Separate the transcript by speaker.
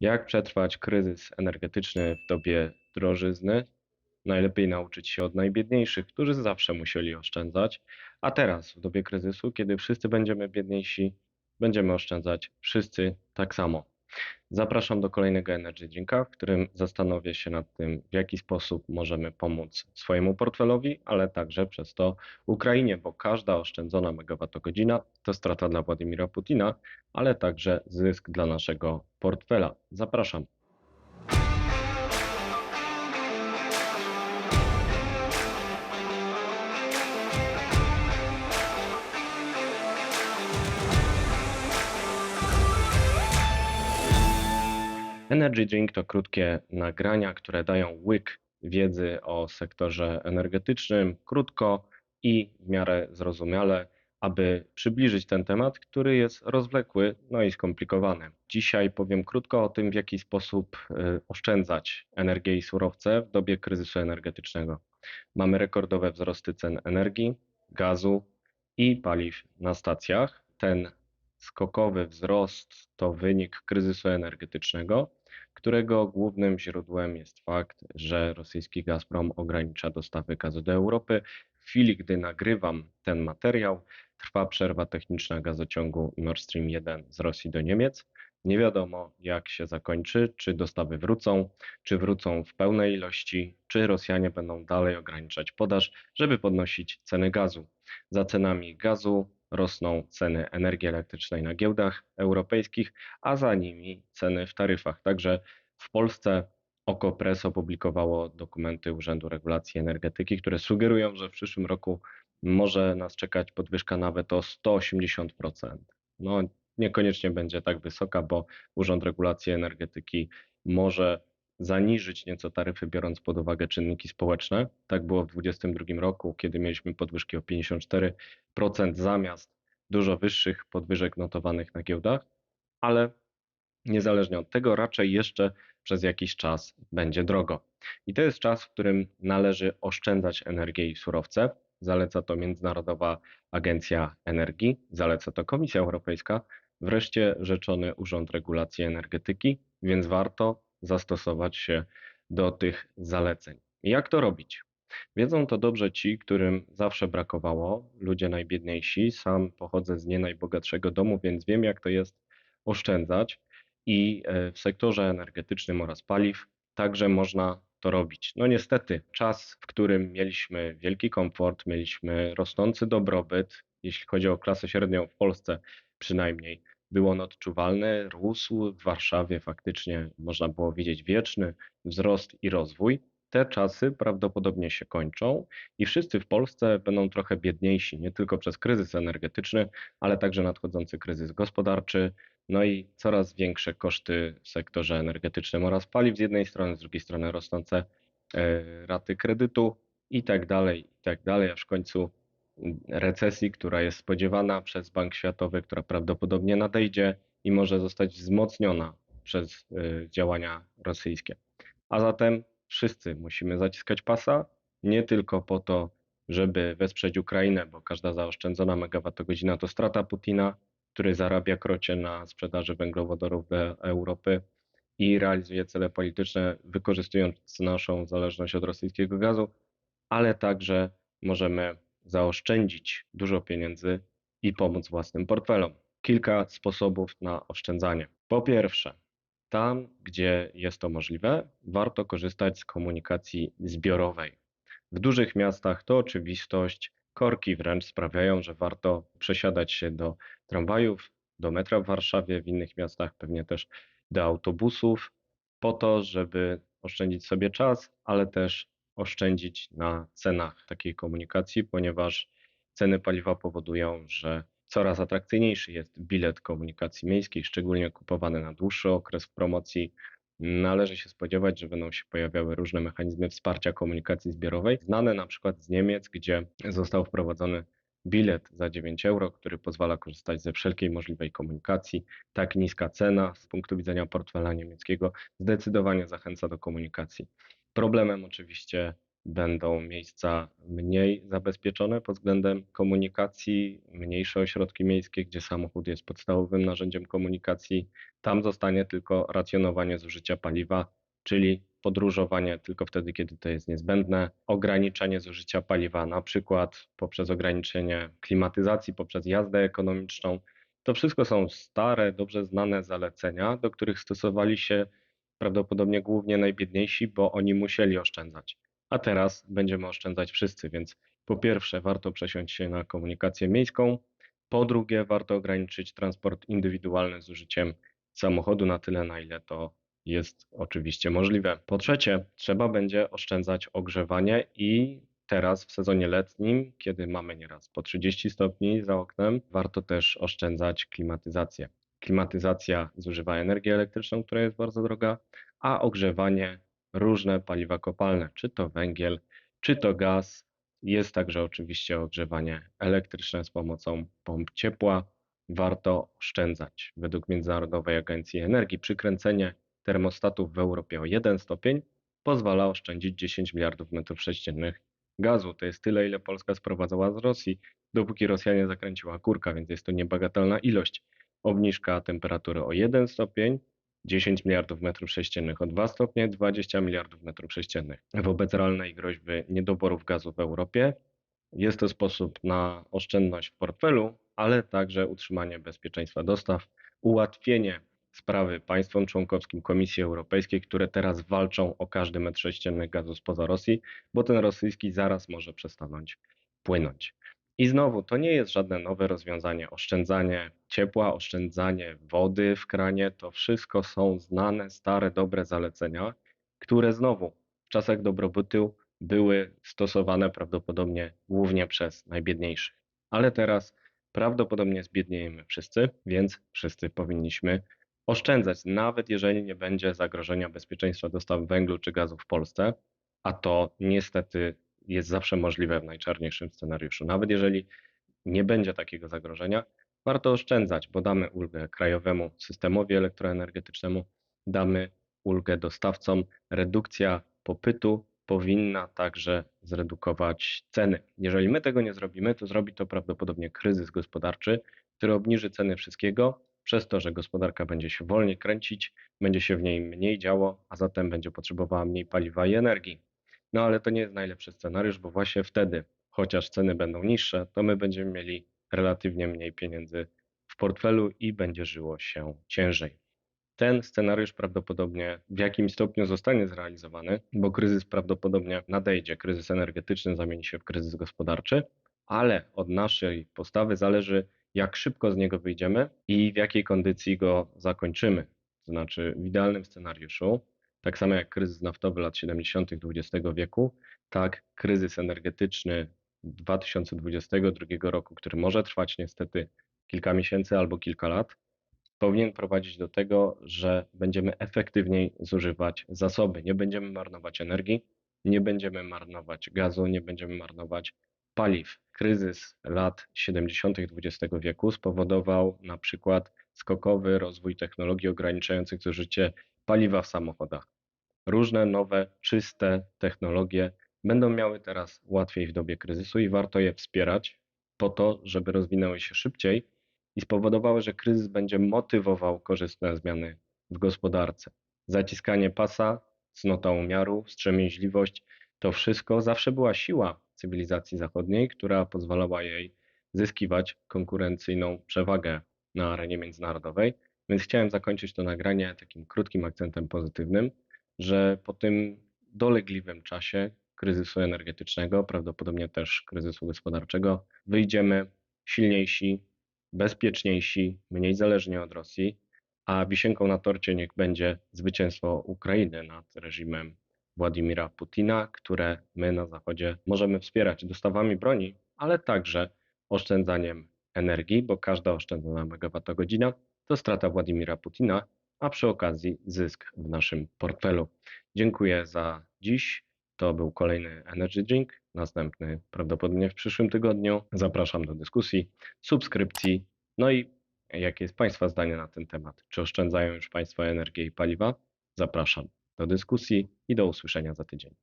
Speaker 1: Jak przetrwać kryzys energetyczny w dobie drożyzny? Najlepiej nauczyć się od najbiedniejszych, którzy zawsze musieli oszczędzać, a teraz, w dobie kryzysu, kiedy wszyscy będziemy biedniejsi, będziemy oszczędzać wszyscy tak samo. Zapraszam do kolejnego Energy Drinka, w którym zastanowię się nad tym, w jaki sposób możemy pomóc swojemu portfelowi, ale także przez to Ukrainie, bo każda oszczędzona megawattogodzina to strata dla Władimira Putina, ale także zysk dla naszego portfela. Zapraszam. Energy Drink to krótkie nagrania, które dają łyk wiedzy o sektorze energetycznym, krótko i w miarę zrozumiale, aby przybliżyć ten temat, który jest rozwlekły, no i skomplikowany. Dzisiaj powiem krótko o tym, w jaki sposób y, oszczędzać energię i surowce w dobie kryzysu energetycznego. Mamy rekordowe wzrosty cen energii, gazu i paliw na stacjach. Ten skokowy wzrost to wynik kryzysu energetycznego, którego głównym źródłem jest fakt, że rosyjski Gazprom ogranicza dostawy gazu do Europy. W chwili, gdy nagrywam ten materiał, trwa przerwa techniczna gazociągu Nord Stream 1 z Rosji do Niemiec. Nie wiadomo, jak się zakończy, czy dostawy wrócą, czy wrócą w pełnej ilości, czy Rosjanie będą dalej ograniczać podaż, żeby podnosić ceny gazu. Za cenami gazu rosną ceny energii elektrycznej na giełdach europejskich, a za nimi ceny w taryfach. Także w Polsce OKO.press opublikowało dokumenty Urzędu Regulacji Energetyki, które sugerują, że w przyszłym roku może nas czekać podwyżka nawet o 180%. No, niekoniecznie będzie tak wysoka, bo Urząd Regulacji Energetyki może zaniżyć nieco taryfy, biorąc pod uwagę czynniki społeczne. Tak było w 2022 roku, kiedy mieliśmy podwyżki o 54% zamiast dużo wyższych podwyżek notowanych na giełdach, ale niezależnie od tego, raczej jeszcze przez jakiś czas będzie drogo. I to jest czas, w którym należy oszczędzać energię i surowce. Zaleca to Międzynarodowa Agencja Energii, zaleca to Komisja Europejska, wreszcie Rzeczony Urząd Regulacji Energetyki, więc warto zastosować się do tych zaleceń. Jak to robić? Wiedzą to dobrze ci, którym zawsze brakowało, ludzie najbiedniejsi. Sam pochodzę z nie najbogatszego domu, więc wiem, jak to jest oszczędzać. I e, w sektorze energetycznym oraz paliw także można to robić. No niestety, czas, w którym mieliśmy wielki komfort, mieliśmy rosnący dobrobyt, jeśli chodzi o klasę średnią w Polsce przynajmniej, był on odczuwalny, rósł w Warszawie faktycznie można było widzieć wieczny wzrost i rozwój. Te czasy prawdopodobnie się kończą i wszyscy w Polsce będą trochę biedniejsi, nie tylko przez kryzys energetyczny, ale także nadchodzący kryzys gospodarczy, no i coraz większe koszty w sektorze energetycznym oraz paliw z jednej strony, z drugiej strony rosnące e, raty kredytu i tak dalej, i tak dalej, aż w końcu recesji, która jest spodziewana przez Bank Światowy, która prawdopodobnie nadejdzie i może zostać wzmocniona przez y, działania rosyjskie. A zatem wszyscy musimy zaciskać pasa, nie tylko po to, żeby wesprzeć Ukrainę, bo każda zaoszczędzona megawattogodzina to strata Putina, który zarabia krocie na sprzedaży węglowodorów do Europy i realizuje cele polityczne, wykorzystując naszą zależność od rosyjskiego gazu, ale także możemy zaoszczędzić dużo pieniędzy i pomóc własnym portfelom. Kilka sposobów na oszczędzanie. Po pierwsze, tam, gdzie jest to możliwe, warto korzystać z komunikacji zbiorowej. W dużych miastach to oczywistość, korki wręcz sprawiają, że warto przesiadać się do tramwajów, do metra w Warszawie, w innych miastach pewnie też do autobusów, po to, żeby oszczędzić sobie czas, ale też oszczędzić na cenach takiej komunikacji, ponieważ ceny paliwa powodują, że coraz atrakcyjniejszy jest bilet komunikacji miejskiej, szczególnie kupowany na dłuższy okres w promocji. Należy się spodziewać, że będą się pojawiały różne mechanizmy wsparcia komunikacji zbiorowej, znane na przykład z Niemiec, gdzie został wprowadzony bilet za 9 euro, który pozwala korzystać ze wszelkiej możliwej komunikacji. Tak niska cena z punktu widzenia portfela niemieckiego zdecydowanie zachęca do komunikacji. Problemem oczywiście będą miejsca mniej zabezpieczone pod względem komunikacji, mniejsze ośrodki miejskie, gdzie samochód jest podstawowym narzędziem komunikacji. Tam zostanie tylko racjonowanie zużycia paliwa, czyli podróżowanie tylko wtedy, kiedy to jest niezbędne, ograniczenie zużycia paliwa, na przykład poprzez ograniczenie klimatyzacji, poprzez jazdę ekonomiczną. To wszystko są stare, dobrze znane zalecenia, do których stosowali się prawdopodobnie głównie najbiedniejsi, bo oni musieli oszczędzać. A teraz będziemy oszczędzać wszyscy, więc po pierwsze warto przesiąść się na komunikację miejską, po drugie warto ograniczyć transport indywidualny z użyciem samochodu na tyle, na ile to jest oczywiście możliwe. Po trzecie, trzeba będzie oszczędzać ogrzewanie i teraz w sezonie letnim, kiedy mamy nieraz po 30 stopni za oknem, warto też oszczędzać klimatyzację. Klimatyzacja zużywa energię elektryczną, która jest bardzo droga, a ogrzewanie różne paliwa kopalne, czy to węgiel, czy to gaz. Jest także oczywiście ogrzewanie elektryczne z pomocą pomp ciepła. Warto oszczędzać. Według Międzynarodowej Agencji Energii przykręcenie termostatów w Europie o 1 stopień pozwala oszczędzić 10 miliardów metrów sześciennych gazu. To jest tyle, ile Polska sprowadzała z Rosji, dopóki Rosja nie zakręciła kurka, więc jest to niebagatelna ilość. Obniżka temperatury o 1 stopień 10 miliardów metrów sześciennych, o 2 stopnie 20 miliardów metrów sześciennych. Wobec realnej groźby niedoborów gazu w Europie jest to sposób na oszczędność w portfelu, ale także utrzymanie bezpieczeństwa dostaw, ułatwienie sprawy państwom członkowskim Komisji Europejskiej, które teraz walczą o każdy metr sześcienny gazu spoza Rosji, bo ten rosyjski zaraz może przestanąć płynąć. I znowu, to nie jest żadne nowe rozwiązanie. Oszczędzanie ciepła, oszczędzanie wody w kranie to wszystko są znane, stare, dobre zalecenia, które znowu w czasach dobrobytu były stosowane prawdopodobnie głównie przez najbiedniejszych. Ale teraz prawdopodobnie zbiedniejemy wszyscy, więc wszyscy powinniśmy oszczędzać, nawet jeżeli nie będzie zagrożenia bezpieczeństwa dostaw węglu czy gazu w Polsce, a to niestety jest zawsze możliwe w najczarniejszym scenariuszu. Nawet jeżeli nie będzie takiego zagrożenia, warto oszczędzać, bo damy ulgę krajowemu systemowi elektroenergetycznemu, damy ulgę dostawcom. Redukcja popytu powinna także zredukować ceny. Jeżeli my tego nie zrobimy, to zrobi to prawdopodobnie kryzys gospodarczy, który obniży ceny wszystkiego, przez to, że gospodarka będzie się wolniej kręcić, będzie się w niej mniej działo, a zatem będzie potrzebowała mniej paliwa i energii. No ale to nie jest najlepszy scenariusz, bo właśnie wtedy, chociaż ceny będą niższe, to my będziemy mieli relatywnie mniej pieniędzy w portfelu i będzie żyło się ciężej. Ten scenariusz prawdopodobnie w jakimś stopniu zostanie zrealizowany, bo kryzys prawdopodobnie nadejdzie. Kryzys energetyczny zamieni się w kryzys gospodarczy, ale od naszej postawy zależy, jak szybko z niego wyjdziemy i w jakiej kondycji go zakończymy. To znaczy, w idealnym scenariuszu tak samo jak kryzys naftowy lat 70. XX wieku, tak kryzys energetyczny 2022 roku, który może trwać niestety kilka miesięcy albo kilka lat, powinien prowadzić do tego, że będziemy efektywniej zużywać zasoby. Nie będziemy marnować energii, nie będziemy marnować gazu, nie będziemy marnować paliw. Kryzys lat 70. XX wieku spowodował na przykład skokowy rozwój technologii ograniczających zużycie paliwa w samochodach różne nowe, czyste technologie będą miały teraz łatwiej w dobie kryzysu i warto je wspierać po to, żeby rozwinęły się szybciej i spowodowały, że kryzys będzie motywował korzystne zmiany w gospodarce. Zaciskanie pasa, cnota umiaru, wstrzemięźliwość to wszystko zawsze była siła cywilizacji zachodniej, która pozwalała jej zyskiwać konkurencyjną przewagę na arenie międzynarodowej. Więc chciałem zakończyć to nagranie takim krótkim akcentem pozytywnym że po tym dolegliwym czasie kryzysu energetycznego, prawdopodobnie też kryzysu gospodarczego, wyjdziemy silniejsi, bezpieczniejsi, mniej zależni od Rosji, a wisienką na torcie niech będzie zwycięstwo Ukrainy nad reżimem Władimira Putina, które my na Zachodzie możemy wspierać dostawami broni, ale także oszczędzaniem energii, bo każda oszczędzona megawattogodzina to strata Władimira Putina, a przy okazji zysk w naszym portfelu. Dziękuję za dziś. To był kolejny Energy Drink, następny prawdopodobnie w przyszłym tygodniu. Zapraszam do dyskusji, subskrypcji. No i jakie jest Państwa zdanie na ten temat? Czy oszczędzają już Państwo energię i paliwa? Zapraszam do dyskusji i do usłyszenia za tydzień.